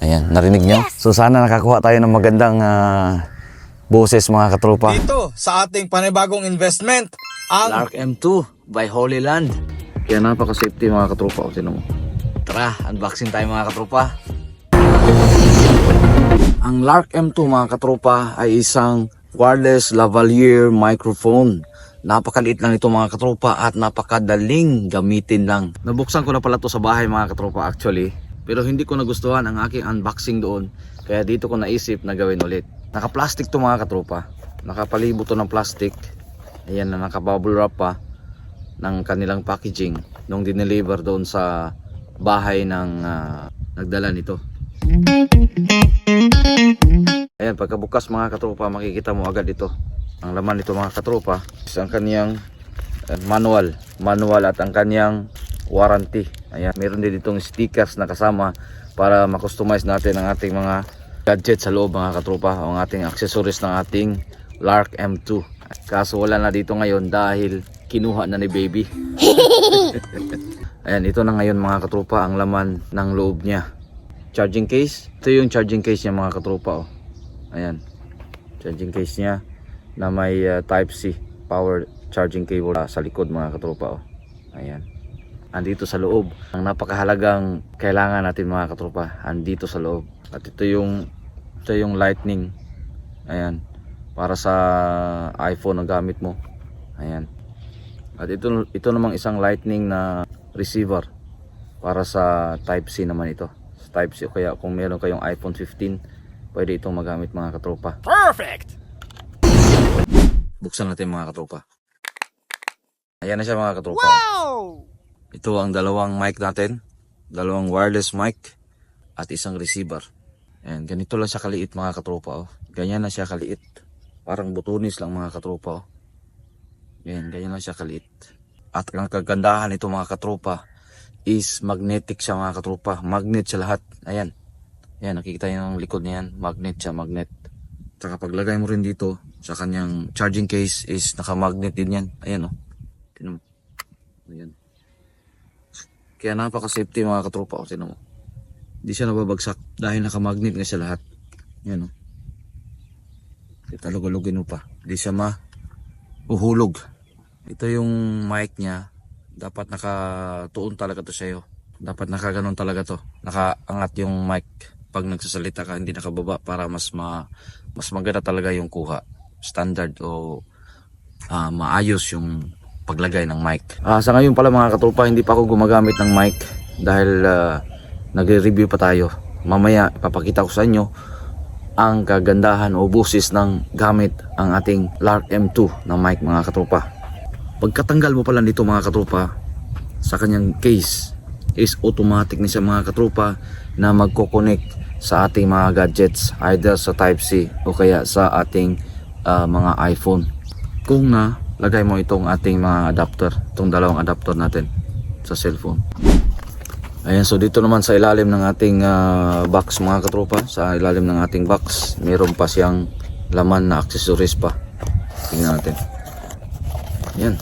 Ayan, narinig nyo? So sana nakakuha tayo ng magandang ah, boses mga katropa. Dito sa ating panibagong investment, ang Lark M2 by Holy Land. Kaya napaka-safety mga katropa. O, tinan mo. Tara, unboxing tayo mga katropa. Ang Lark M2 mga katropa ay isang wireless lavalier microphone. Napakaliit lang ito mga katropa at napakadaling gamitin lang. Nabuksan ko na pala to sa bahay mga katropa actually. Pero hindi ko nagustuhan ang aking unboxing doon. Kaya dito ko naisip na gawin ulit. Naka-plastic to mga katropa. Nakapalibo to ng plastic. Ayan na naka-bubble wrap pa ng kanilang packaging nung dineliver doon sa bahay ng ah, nagdala nito. Ayan, pagkabukas mga katropa, makikita mo agad ito. Ang laman nito mga katropa is ang kaniyang eh, manual. Manual at ang kaniyang warranty. Ayan, meron din ditong stickers na kasama para ma-customize natin ang ating mga gadget sa loob mga katropa o ang ating accessories ng ating Lark M2. Kaso wala na dito ngayon dahil kinuha na ni baby. Ayan, ito na ngayon mga katropa ang laman ng loob niya. Charging case. Ito yung charging case niya mga katropa. Oh. Ayan. Charging case niya na may uh, type C power charging cable uh, sa likod mga katropa. Oh. Ayan. Andito sa loob. Ang napakahalagang kailangan natin mga katropa. Andito sa loob. At ito yung ito yung lightning. Ayan. Para sa iPhone na gamit mo. Ayan. At ito ito namang isang lightning na receiver para sa type C naman ito. Sa type C o kaya kung meron kayong iPhone 15, pwede itong magamit mga katropa. perfect. Buksan natin mga katropa. Ayan na siya mga katropa. Wow! Ito ang dalawang mic natin. Dalawang wireless mic at isang receiver. Ayan, ganito lang siya kaliit mga katropa. Oh. Ganyan na siya kaliit. Parang butunis lang mga katropa. Oh. Ayan, ganyan lang siya kaliit. At ang kagandahan nito mga katropa is magnetic siya mga katropa. Magnet siya lahat. Ayan. Ayan, nakikita niyo ang likod niyan. Magnet siya, magnet. Saka paglagay mo rin dito sa kanyang charging case is naka-magnet din yan. Ayan oh. Tinan. Ayan. Kaya napaka-safety mga katropa ko. Tinan mo. Hindi siya nababagsak dahil naka-magnet nga siya lahat. Yan oh. Talog-alogin mo pa. Hindi siya ma uhulog. Ito yung mic niya. Dapat nakatuon talaga to sa'yo. Dapat nakaganon talaga to. Nakaangat yung mic pag nagsasalita ka hindi nakababa para mas ma mas maganda talaga yung kuha standard o ah, maayos yung paglagay ng mic. Ah, sa ngayon pala mga katropa, hindi pa ako gumagamit ng mic dahil ah, nagre-review pa tayo. Mamaya ipapakita ko sa inyo ang kagandahan o busis ng gamit ang ating Lark M2 na mic mga katropa. Pagkatanggal mo pala nito mga katropa sa kanyang case is automatic na siya mga katropa na magko-connect sa ating mga gadgets either sa Type-C o kaya sa ating ah, mga iPhone. Kung na lagay mo itong ating mga adapter, itong dalawang adapter natin sa cellphone. Ayan, so dito naman sa ilalim ng ating ah, box mga katropa, sa ilalim ng ating box, meron pa siyang laman na accessories pa. Tingnan natin. Ayan.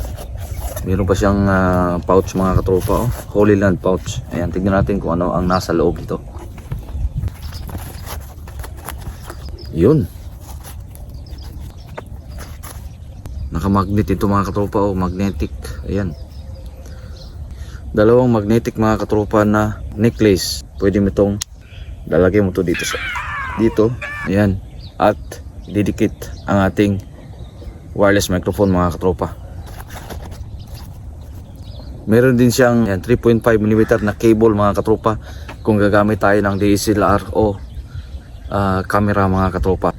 Meron pa siyang ah, pouch mga katropa, oh. Holy Land pouch. Ayan, tingnan natin kung ano ang nasa loob nito. Yun. Nakamagnet ito mga katropa, oh, magnetic. Ayan. Dalawang magnetic mga katropa na necklace. Pwede mo itong lalagay mo to dito sa dito. Ayan. At didikit ang ating wireless microphone mga katropa. Meron din siyang yan, 3.5 mm na cable mga katropa kung gagamit tayo ng DSLR o ah, camera mga katropa.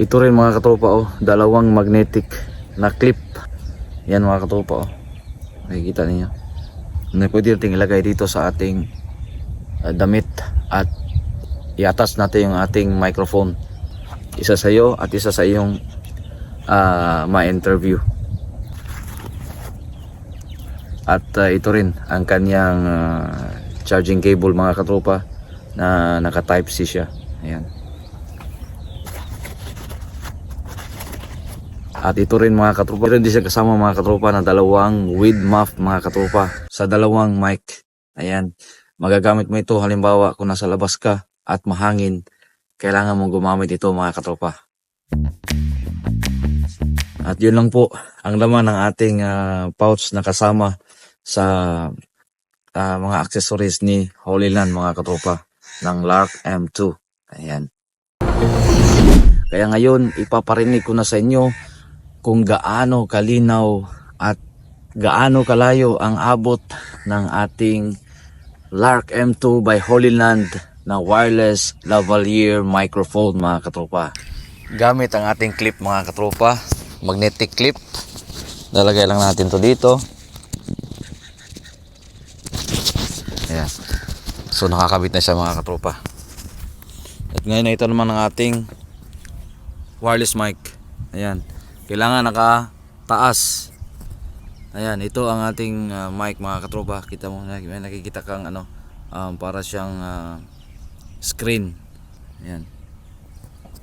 Ito rin mga katropa oh, dalawang magnetic na clip. Yan mga katropa oh. Nakikita niyo. Na pwede nating ilagay dito sa ating ah, damit at iatas natin yung ating microphone. Isa sa iyo at isa sa iyong ah, ma-interview. At ah, ito rin ang kanyang ah, charging cable mga katropa na naka type C siya. Ayan. At ito rin mga katropa, meron din siya kasama mga katropa na dalawang with muff mga katropa sa dalawang mic. Ayan, magagamit mo ito halimbawa kung nasa labas ka at mahangin, kailangan mong gumamit ito mga katropa. At yun lang po ang laman ng ating ah, pouch na kasama sa ah, mga accessories ni Holy Land mga katropa ng Lark M2. Ayan. Kaya ngayon, ipaparinig ko na sa inyo kung gaano kalinaw at gaano kalayo ang abot ng ating Lark M2 by Holy Land na wireless lavalier microphone mga katropa. Gamit ang ating clip mga katropa, magnetic clip. Lalagay lang natin to dito. Ayan. So nakakabit na siya mga katropa. At ngayon na ito naman ang ating wireless mic. Ayan. Kailangan nakataas. Ayan, ito ang ating ah, mic mga katropa. Kita mo, may nakikita kang ano, um, para siyang ah, screen. Ayan.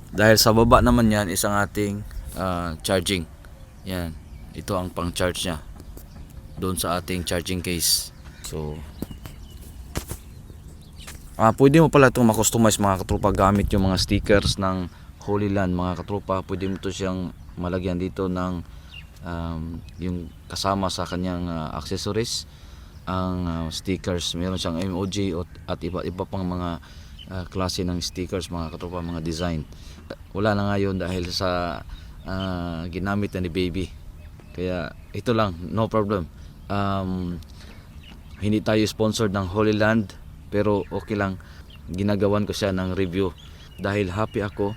Dahil sa baba naman yan, isang ating ah, charging. Yan. Ito ang pang charge niya. Doon sa ating charging case. So, Ah, pwede mo pala itong makustomize mga katropa gamit yung mga stickers ng Holy Land mga katropa. Pwede mo to siyang malagyan dito ng um, yung kasama sa kanyang ah, accessories ang ah, stickers. Meron siyang emoji at, iba, iba pang mga ah, klase ng stickers mga katropa, mga design. Wala na ngayon dahil sa ah, ginamit na ni baby. Kaya ito lang, no problem. Um, hindi tayo sponsored ng Holy Land pero okay lang ginagawan ko siya ng review dahil happy ako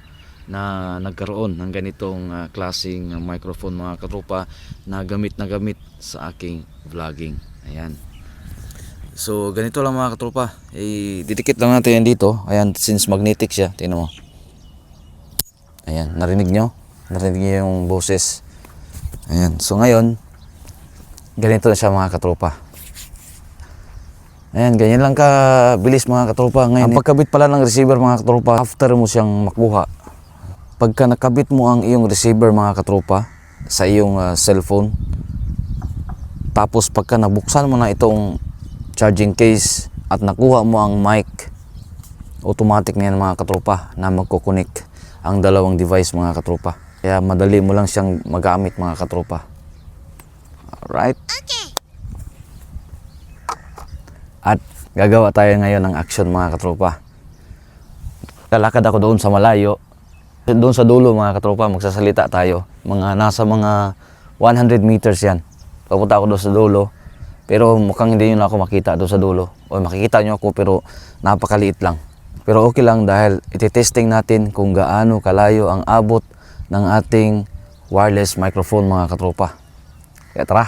na nagkaroon ng ganitong ah, klaseng ah, microphone mga katropa na gamit na gamit sa aking vlogging. Ayan. So ganito lang mga katropa. Eh, didikit lang natin yan dito. Ayan since magnetic siya tingnan mo. Ayan narinig nyo? Narinig nyo yung boses? Ayan. So ngayon ganito na siya mga katropa. Ayan, ganyan lang ka bilis mga katropa. Ngayon, ang pagkabit pala ng receiver mga katropa, after mo siyang makuha, pagka nakabit mo ang iyong receiver mga katropa sa iyong ah, cellphone, tapos pagka nabuksan mo na itong charging case at nakuha mo ang mic, automatic na yan mga katropa na magkukunik ang dalawang device mga katropa. Kaya madali mo lang siyang magamit mga katropa. Alright? At gagawa tayo ngayon ng action mga katropa. Lalakad ako doon sa malayo. Doon sa dulo mga katropa, magsasalita tayo. Mga nasa mga 100 meters yan. Papunta ako doon sa dulo. Pero mukhang hindi nyo na ako makita doon sa dulo. O makikita nyo ako pero napakaliit lang. Pero okay lang dahil iti-testing natin kung gaano kalayo ang abot ng ating wireless microphone mga katropa. Kaya tara.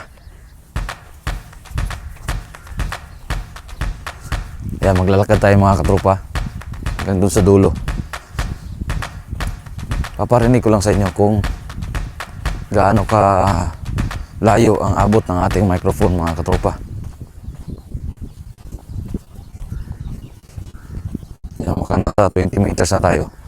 Kaya maglalakad tayo mga katropa. Hanggang doon sa dulo. Paparinig ko lang sa inyo kung gaano ka layo ang abot ng ating microphone mga katropa. Yan, nasa 20 meters na tayo.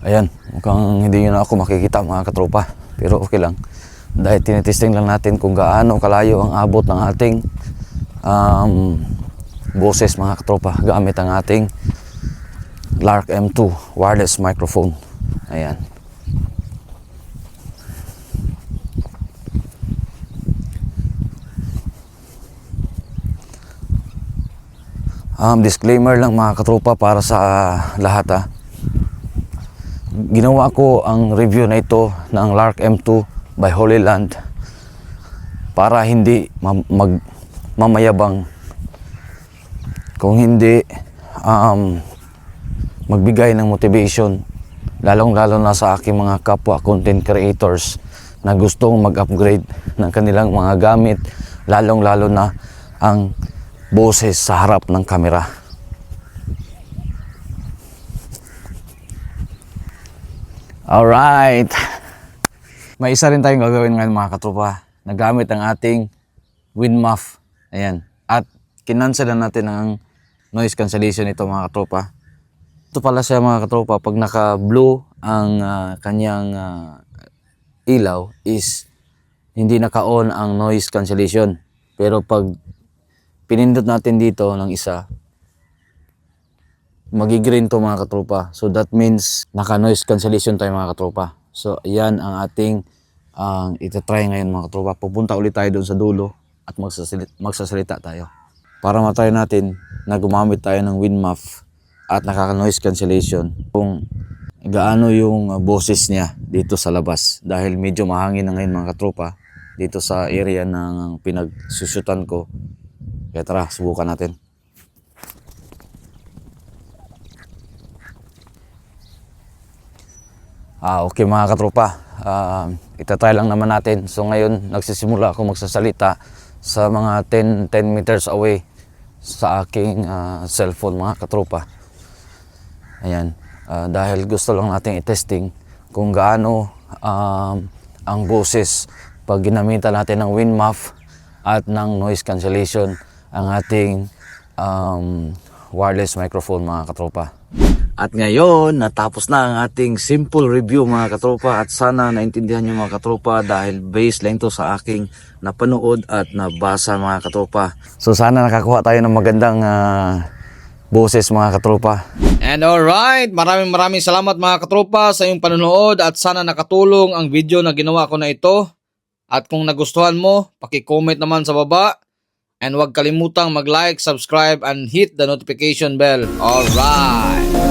Ayan, mukhang hindi na ako makikita mga katropa. Pero okay lang. Dahil tinitesting lang natin kung gaano kalayo ang abot ng ating um, boses mga katropa gamit ang ating Lark M2 wireless microphone. Ayan. Um, disclaimer lang mga katropa para sa lahat ah ginawa ko ang review na ito ng Lark M2 by Holy Land para hindi ma- mag mamayabang. Kung hindi um, magbigay ng motivation lalong lalo na sa aking mga kapwa content creators na gustong mag-upgrade ng kanilang mga gamit lalong lalo na ang boses sa harap ng kamera Alright. May isa rin tayong gagawin ngayon mga katropa. Nagamit ang ating wind muff. Ayan. At kinancelan natin ang noise cancellation ito mga katropa. Ito pala siya mga katropa. Pag naka-blue ang ah, kanyang ah, ilaw is hindi naka-on ang noise cancellation. Pero pag pinindot natin dito ng isa, magigreen to mga katropa. So that means naka-noise cancellation tayo mga katropa. So yan ang ating ang itatry ngayon mga katropa. Pupunta ulit tayo doon sa dulo at magsasalita, magsasalita tayo. Para matry natin na gumamit tayo ng wind muff at nakaka-noise cancellation kung gaano yung uh, boses niya dito sa labas. Dahil medyo mahangin na ngayon mga katropa dito sa area ng pinagsusutan ko. Kaya tara, subukan natin. Ah, okay mga katropa. Ah, itatry lang naman natin. So ngayon, nagsisimula ako magsasalita sa mga 10, 10 meters away sa aking ah, cellphone mga katropa. Ayan. Ah, dahil gusto lang natin i-testing kung gaano um, ang boses pag ginamitan natin ng wind muff at ng noise cancellation ang ating um, wireless microphone mga katropa. At ngayon, natapos na ang ating simple review mga katropa at sana naintindihan nyo mga katropa dahil based lang to sa aking napanood at nabasa mga katropa. So sana nakakuha tayo ng magandang ah, boses mga katropa. And alright, maraming maraming salamat mga katropa sa iyong panonood at sana nakatulong ang video na ginawa ko na ito. At kung nagustuhan mo, paki-comment naman sa baba. And huwag kalimutang mag-like, subscribe, and hit the notification bell. Alright!